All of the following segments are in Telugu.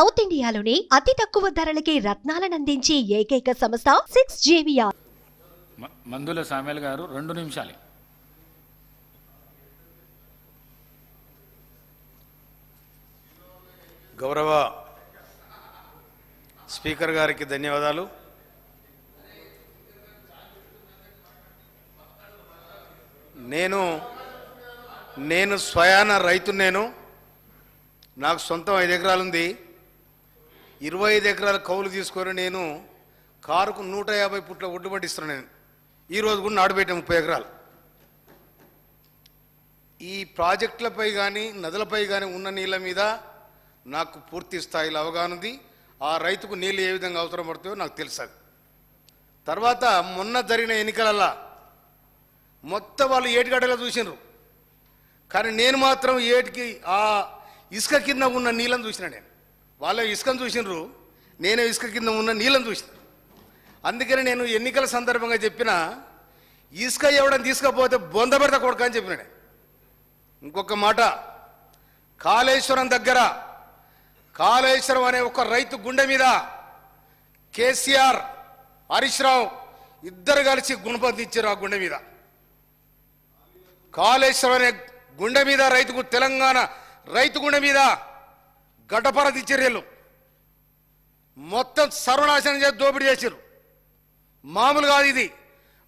సౌత్ ఇండియాలోని అతి తక్కువ ధరలకి రత్నాలనందించే ఏకైక సంస్థ సిక్స్ జేవిఆర్. మందుల సామెల్ గారు రెండు నిమిషాలే. గౌరవ స్పీకర్ గారికి ధన్యవాదాలు. నేను నేను స్వయాన రైతు నేను. నాకు సొంతం ఐదు ఎకరాలు ఉంది ఇరవై ఐదు ఎకరాల కౌలు తీసుకొని నేను కారుకు నూట యాభై పుట్ల ఒడ్డు పట్టిస్తున్నాను నేను. ఈరోజు కూడా నాటుబెట్టాను ముప్పై ఎకరాలు. ఈ ప్రాజెక్టులపై కానీ నదులపై కానీ ఉన్న నీళ్ళ మీద నాకు పూర్తి స్థాయిలో అవగాహన ఉంది. ఆ రైతుకు నీళ్ళు ఏ విధంగా అవసరం పడుతుందో నాకు తెలుసు తర్వాత మొన్న జరిగిన ఎన్నికలల్లా మొత్తం వాళ్ళు ఏటిగడ్డలో చూసినారు కానీ నేను మాత్రం ఏటికి ఆ ఇసుక కింద ఉన్న నీళ్ళని చూసిన నేను. వాళ్ళ ఇసుకను చూసినారు. నేను ఇసుక కింద ఉన్న నీళ్ళని చూసిన. అందుకని నేను ఎన్నికల సందర్భంగా చెప్పిన ఇసుక ఇవ్వడం తీసుకపోతే బొంద పెడతా అని చెప్పిన ఇంకొక మాట కాళేశ్వరం దగ్గర కాళేశ్వరం అనే ఒక రైతు గుండె మీద కేసీఆర్ హరీష్ రావు ఇద్దరు కలిసి గుణపతిచ్చారు ఆ గుండె మీద. కాళేశ్వరం అనే గుండె మీద రైతుకు తెలంగాణ రైతు గుండె మీద గడ్డపరది చర్యలు. మొత్తం సర్వనాశనం చేసి దోపిడీ చేశారు మామూలు కాదు ఇది.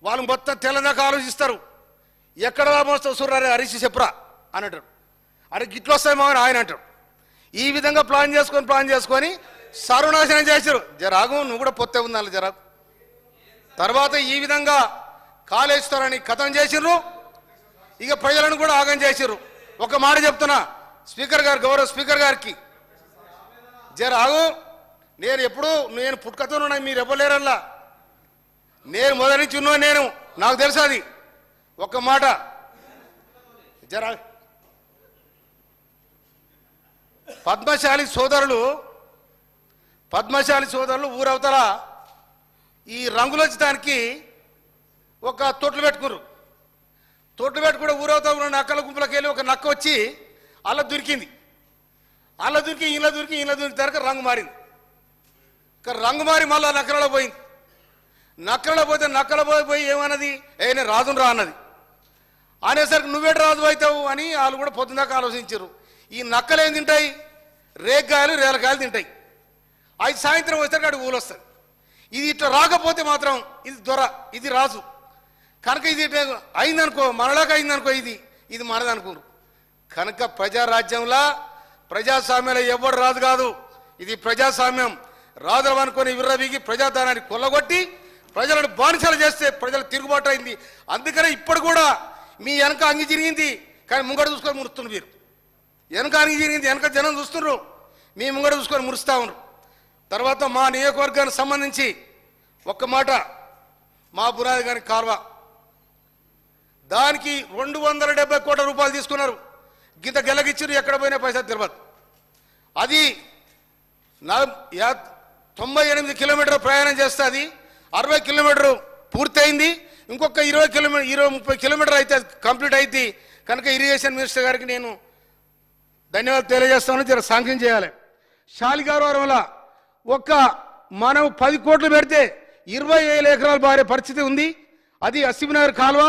వాళ్ళు మొత్తం తెల్లదాకా ఆలోచిస్తారు. ఎక్కడ మోస్తావు సుర్రారే హరీష్ చెప్పురా అని అంటారు. అరే గిట్లు వస్తాయి మామని ఆయన అంటాడు ఈ విధంగా ప్లాన్ చేసుకొని ప్లాన్ చేసుకొని సర్వనాశనం చేశారు జరాగు నువ్వు కూడా పొత్తే ఉందాలి జరాగు. తర్వాత ఈ విధంగా కాళేశ్వరాన్ని కథం చేసిర్రు. ఇక ప్రజలను కూడా ఆగం చేసిర్రు. ఒక మాట చెప్తున్నా స్పీకర్ గారు గౌరవ స్పీకర్ గారికి. జర నేను ఎప్పుడు నేను పుట్టుకతోనున్నా మీరు ఇవ్వలేరల్లా నేను మొదటి నుంచి ఉన్నా నేను నాకు తెలుసు అది. ఒక మాట. జరా పద్మశాలి సోదరులు పద్మశాలి సోదరులు ఊరవతల ఈ రంగులొచ్చడానికి ఒక తొట్లు పెట్టుకున్నారు తొట్లు పెట్టుకుంటే ఊరవతల ఉన్న నక్కల గుంపులకు వెళ్ళి ఒక నక్క వచ్చి అలా దొరికింది. అలా దొరికి ఇలా దొరికి ఇలా దొరికి తరక రంగు మారింది. రంగు మారి మళ్ళీ నక్కలలో పోయింది. నక్కలలో పోతే నక్కల పోయి పోయి ఏమన్నది? ఏ నేను రాజును రా అన్నది. అనేసరికి నువ్వేట రాజు అవుతావు అని వాళ్ళు కూడా పొద్దుదాకా ఆలోచించారు. ఈ నక్కలు ఏం తింటాయి? రేగ్గాయలు రేలకాయలు తింటాయి. అవి సాయంత్రం వచ్చేసరికి అక్కడ ఊలు వస్తుంది ఇది ఇట్లా రాకపోతే మాత్రం ఇది దొర ఇది రాజు. కనుక ఇది అయిందనుకో మనలాగా అయిందనుకో ఇది ఇది మనదనుకోరు కనుక ప్రజారాజ్యంలో ప్రజాస్వామ్యంలో ఎవడు రాదు కాదు. ఇది ప్రజాస్వామ్యం. రాదులం అనుకొని విర్రవీగి ప్రజాధనాన్ని కొల్లగొట్టి ప్రజలను బానిసలు చేస్తే ప్రజలు తిరుగుబాటు అయింది. అందుకనే ఇప్పుడు కూడా మీ వెనక అంగి జరిగింది కానీ ముంగడ చూసుకొని మురుస్తున్నారు మీరు. వెనక అంగి జరిగింది వెనక జనం చూస్తున్నారు. మీ ముంగడ చూసుకొని మురుస్తా ఉన్నారు. తర్వాత మా నియోజకవర్గానికి సంబంధించి ఒక్క మాట. మా బురాది గారి కాల్వ. దానికి రెండు వందల డెబ్బై కోట్ల రూపాయలు తీసుకున్నారు. గింత గెలగిచ్చిరు ఎక్కడ పోయినా పైసా తెలియదు అది నా తొంభై ఎనిమిది కిలోమీటర్ ప్రయాణం చేస్తుంది అరవై కిలోమీటర్ పూర్తయింది. ఇంకొక ఇరవై కిలోమీటర్ ఇరవై ముప్పై కిలోమీటర్ అయితే కంప్లీట్ అయితే కనుక ఇరిగేషన్ మినిస్టర్ గారికి నేను ధన్యవాదాలు తెలియజేస్తాను. జర సాంక్షన్ చేయాలి. శాలిగారవరంలో ఒక్క మనం పది కోట్లు పెడితే ఇరవై వేల ఎకరాలు బారే పరిస్థితి ఉంది. అది అసిబినగర్ కాలువ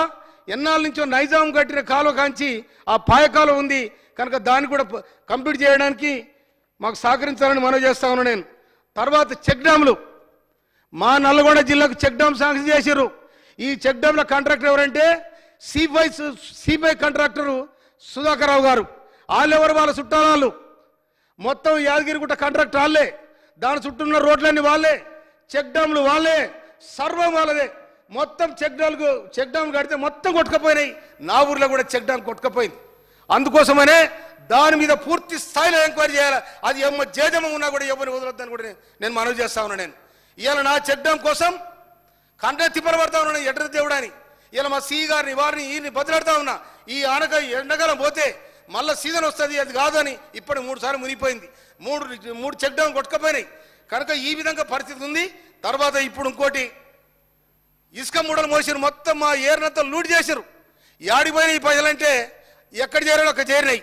ఎన్నాళ్ళ నుంచో నైజాం కట్టిన కాలువ కాంచి ఆ పాయకాలు ఉంది. కనుక దాన్ని కూడా కంప్లీట్ చేయడానికి మాకు సహకరించాలని మనవి చేస్తా ఉన్నాను నేను. తర్వాత చెక్ డ్యాములు మా నల్గొండ జిల్లాకు చెక్ డ్యామ్ శాంక్షన్ చేశారు. ఈ చెక్ డ్యామ్ల కాంట్రాక్టర్ ఎవరంటే CBI CBI contractor Sudhakar Rao garu. వాళ్ళెవరు వాళ్ళ చుట్టాలు మొత్తం యాదగిరిగుట్ట కాంట్రాక్టర్ వాళ్ళే దాని చుట్టూ ఉన్న రోడ్లన్నీ వాళ్ళే. చెక్ డ్యాములు వాళ్ళే. సర్వం వాళ్ళదే. మొత్తం చెక్ డ్యామ్కు చెక్ డ్యామ్ కడితే మొత్తం కొట్టుకపోయినాయి. నా ఊర్లో కూడా చెక్ డ్యామ్ కొట్టుకపోయింది. అందుకోసమనే దాని మీద పూర్తి స్థాయిలో ఎంక్వైరీ చేయాలి? అది ఎమ్మ జేజమ ఉన్నా కూడా ఎవరిని వదలొద్దని కూడా నేను- మనవి చేస్తా ఉన్నా నేను. ఇవాళ నా చెక్ డ్యామ్ కోసం కంటే తిప్పలు పడతా ఉన్నాను ఎడ్ర దేవుడు అని ఇలా మా సీ గారిని వారిని ఈయన్ని బదిలాడుతా ఉన్నా. ఈ ఆనక ఎండాకాలం పోతే మళ్ళీ సీజన్ వస్తుంది అది కాదని ఇప్పటి మూడు సార్లు మునిగిపోయింది. మూడు మూడు చెక్ డౌన్ కొట్టుకపోయినాయి. కనుక ఈ విధంగా పరిస్థితి ఉంది. తర్వాత ఇప్పుడు ఇంకోటి ఇసుక మూడలు మోసారు మొత్తం మా ఏరినంతా లూటి చేశారు యాడిపోయిన ఈ ప్రజలంటే ఎక్కడ చేరాలో అక్కడ చేరినాయి.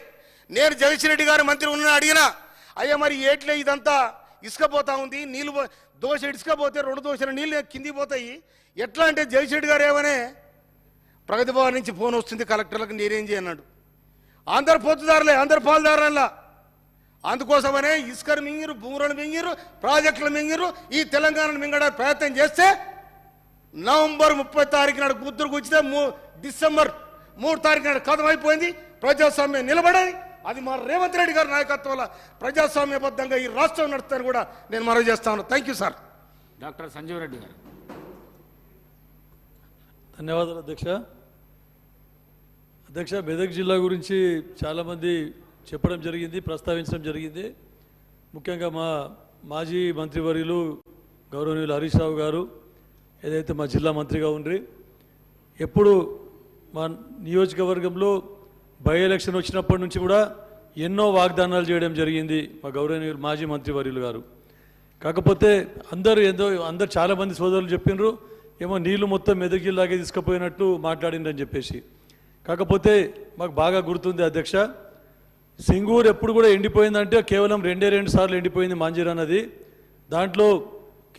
నేను జగన్ రెడ్డి గారు మంత్రి ఉన్న అడిగినా అయ్యా మరి ఏట్లే ఇదంతా ఇసుక పోతా ఉంది నీళ్ళు పో- దోశ ఇసుకపోతే రెండు దోశల నీళ్ళు కింది పోతాయి. ఎట్లా అంటే జయశెట్టి గారు ఏమనే ప్రగతి భవన్ నుంచి ఫోన్ వస్తుంది కలెక్టర్లకు నేనేం చేయన్నాడు అందరు పొత్తుదారులే అందరు పాలుదారులలా అందుకోసమనే ఇసుకను మింగిరు భూములను మింగిరు ప్రాజెక్టులు మింగిరు ఈ తెలంగాణను మింగడానికి ప్రయత్నం చేస్తే నవంబర్ ముప్పై తారీఖు నాడు గుర్తురు కూర్చితే మూ డిసెంబర్ మూడు తారీఖు నాడు కథం అయిపోయింది ప్రజాస్వామ్యం నిలబడేది అది మా రేవంత్ రెడ్డి గారి నాయకత్వంలో ప్రజాస్వామ్యబద్ధంగా ఈ రాష్ట్రం నడుస్తారని కూడా నేను మనవి చేస్తాను thank you sir. Doctor Sanjeev Reddy garu. ధన్యవాదాలు అధ్యక్ష. అధ్యక్ష మెదక్ జిల్లా గురించి చాలామంది చెప్పడం జరిగింది ప్రస్తావించడం జరిగింది. ముఖ్యంగా మా మాజీ మంత్రివర్యులు గౌరవనీయులు హరీష్ రావు గారు ఏదైతే మా జిల్లా మంత్రిగా ఉండ్రి ఎప్పుడు మా నియోజకవర్గంలో బై ఎలక్షన్ వచ్చినప్పటి నుంచి కూడా ఎన్నో వాగ్దానాలు చేయడం జరిగింది మా గౌరవనీయులు మాజీ మంత్రివర్యులు గారు. కాకపోతే అందరూ ఏదో అందరు చాలామంది సోదరులు చెప్పిండ్రు ఏమో నీళ్ళు మొత్తం మెదక్ తీసుకుపోయినట్టు మాట్లాడిండ్రని చెప్పేసి. కాకపోతే మాకు బాగా గుర్తుంది అధ్యక్ష సింగూరు ఎప్పుడు కూడా ఎండిపోయిందంటే కేవలం రెండే రెండు సార్లు ఎండిపోయింది మాంజీరా నది దాంట్లో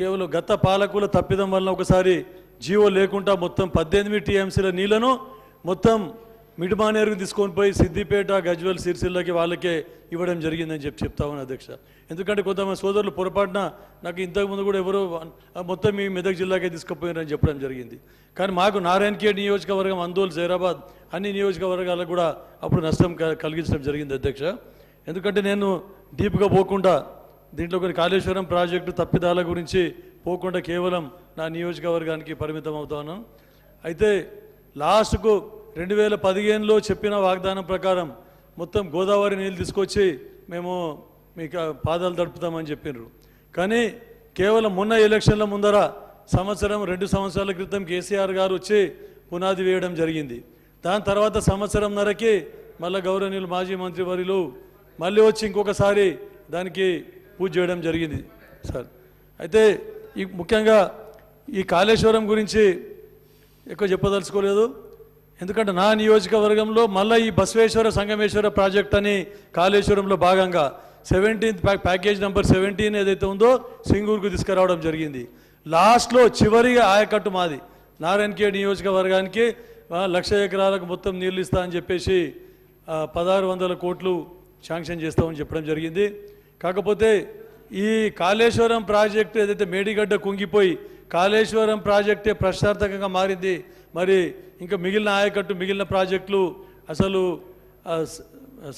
కేవలం గత పాలకుల తప్పిదం వలన ఒకసారి జీవో లేకుండా మొత్తం పద్దెనిమిది టీఎంసీల నీళ్ళను మొత్తం మిడిమానేరుకు తీసుకొని పోయి సిద్దిపేట గజ్వెల్ సిరిసిల్లకి వాళ్ళకే ఇవ్వడం జరిగిందని చెప్పి చెప్తా ఉన్నాను అధ్యక్ష. ఎందుకంటే కొంతమంది సోదరులు పొరపాటున నాకు ఇంతకుముందు కూడా ఎవరో మొత్తం మీ మెదక్ జిల్లాకే తీసుకుపోయారని చెప్పడం జరిగింది. కానీ మాకు నారాయణఖేడ్ నియోజకవర్గం అందోల్ జైరాబాద్ అన్ని నియోజకవర్గాలకు కూడా అప్పుడు నష్టం క- కలిగించడం జరిగింది అధ్యక్ష. ఎందుకంటే నేను డీప్గా పోకుండా దీంట్లో కొన్ని కాళేశ్వరం ప్రాజెక్టు తప్పిదాల గురించి పోకుండా కేవలం నా నియోజకవర్గానికి పరిమితం అవుతాను. అయితే లాస్ట్కు రెండు వేల పదిహేనులో చెప్పిన వాగ్దానం ప్రకారం మొత్తం గోదావరి నీళ్ళు తీసుకొచ్చి మేము మీకు పాదాలు తడుపుతామని చెప్పినారు కానీ కేవలం మొన్న ఎలక్షన్ల ముందర సంవత్సరం రెండు సంవత్సరాల క్రితం కేసీఆర్ గారు వచ్చి పునాది వేయడం జరిగింది. దాని తర్వాత సంవత్సరంన్నరకి మళ్ళీ గౌరవనీయులు మాజీ మంత్రి వర్యులు మళ్ళీ వచ్చి ఇంకొకసారి దానికి పూజ చేయడం జరిగింది సార్. అయితే ఈ ముఖ్యంగా ఈ కాళేశ్వరం గురించి ఎక్కువ చెప్పదలుచుకోలేదు. ఎందుకంటే నా నియోజకవర్గంలో మళ్ళీ ఈ బసవేశ్వర సంగమేశ్వర ప్రాజెక్ట్ అని కాళేశ్వరంలో భాగంగా seventeenth pack package number seventeen ఏదైతే ఉందో సింగూరుకు తీసుకురావడం జరిగింది. లాస్ట్లో చివరిగా ఆయకట్టు మాది. నారాయణకే నియోజకవర్గానికి లక్ష ఎకరాలకు మొత్తం నీళ్ళు ఇస్తా అని చెప్పేసి పదహారు వందల కోట్లు శాంక్షన్ చేస్తామని చెప్పడం జరిగింది. కాకపోతే ఈ కాళేశ్వరం ప్రాజెక్టు ఏదైతే మేడిగడ్డ కుంగిపోయి కాళేశ్వరం ప్రాజెక్టే ప్రశ్నార్థకంగా మారింది మరి ఇంకా మిగిలిన ఆయకట్టు మిగిలిన ప్రాజెక్టులు అసలు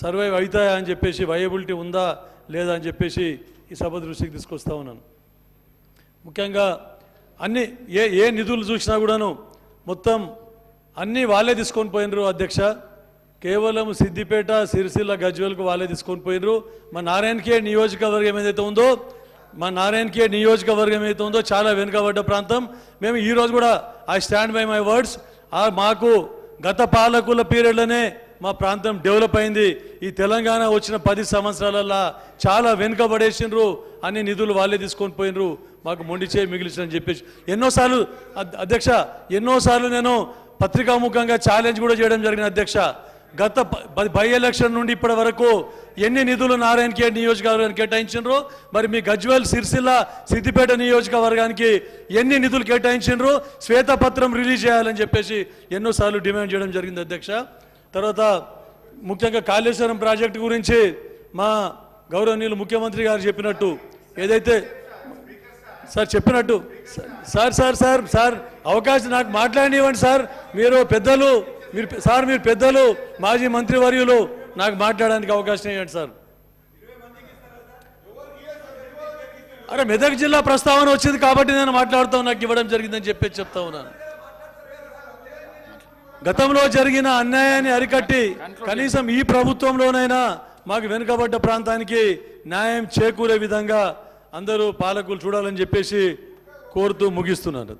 సర్వైవ్ అవుతాయా అని చెప్పేసి వయబిలిటీ ఉందా లేదా అని చెప్పేసి ఈ సభ దృష్టికి తీసుకొస్తా ఉన్నాను. ముఖ్యంగా అన్ని ఏ ఏ నిధులు చూసినా కూడాను మొత్తం అన్నీ వాళ్ళే తీసుకొని పోయినరు అధ్యక్ష. కేవలం సిద్దిపేట సిరిసిల్ల గజ్వెల్కు వాళ్ళే తీసుకొని పోయినరు. మా నారాయణకే నియోజకవర్గం ఏదైతే ఉందో మా నారాయణకే నియోజకవర్గం ఏదైతే ఉందో చాలా వెనుకబడ్డ ప్రాంతం. మేము ఈరోజు కూడా I stand by my words. మాకు గత పాలకుల పీరియడ్లోనే మా ప్రాంతం డెవలప్ అయింది. ఈ తెలంగాణ వచ్చిన పది సంవత్సరాలల్లా చాలా వెనుకబడేసినరు అన్ని నిధులు వాళ్ళే తీసుకొని పోయినరు. మాకు మొండి చేయి మిగిలించని చెప్పేసి. ఎన్నోసార్లు అద్- అధ్యక్ష ఎన్నోసార్లు నేను పత్రికాముఖంగా ఛాలెంజ్ కూడా చేయడం జరిగిన అధ్యక్ష. గత బై ఎలక్షన్ నుండి ఇప్పటి వరకు ఎన్ని నిధులు నారాయణ ఖేడ్ నియోజకవర్గానికి కేటాయించిండ్రు? మరి మీ గజ్వేల్ సిరిసిల్ల సిద్దిపేట నియోజకవర్గానికి ఎన్ని నిధులు కేటాయించిండ్రు? శ్వేతపత్రం రిలీజ్ చేయాలని చెప్పేసి ఎన్నోసార్లు డిమాండ్ చేయడం జరిగింది అధ్యక్ష. తర్వాత ముఖ్యంగా కాళేశ్వరం ప్రాజెక్టు గురించి మా గౌరవనీయులు ముఖ్యమంత్రి గారు చెప్పినట్టు ఏదైతే సార్ చెప్పినట్టు సార్ సార్ సార్ సార్ అవకాశం నాకు మాట్లాడినివ్వండి సార్. మీరు పెద్దలు మీరు సార్ మీరు పెద్దలు మాజీ మంత్రివర్యులు నాకు మాట్లాడడానికి అవకాశం ఇవ్వండి సార్. అరే మెదక్ జిల్లా ప్రస్తావన వచ్చింది కాబట్టి నేను మాట్లాడుతాను నాకు ఇవ్వడం జరిగిందని చెప్పేసి చెప్తా ఉన్నాను. గతంలో జరిగిన అన్యాయాన్ని అరికట్టి కనీసం ఈ ప్రభుత్వంలోనైనా మాకు వెనుకబడ్డ ప్రాంతానికి న్యాయం చేకూరే విధంగా అందరూ పాలకులు చూడాలని చెప్పేసి కోరుతూ ముగిస్తున్నాను.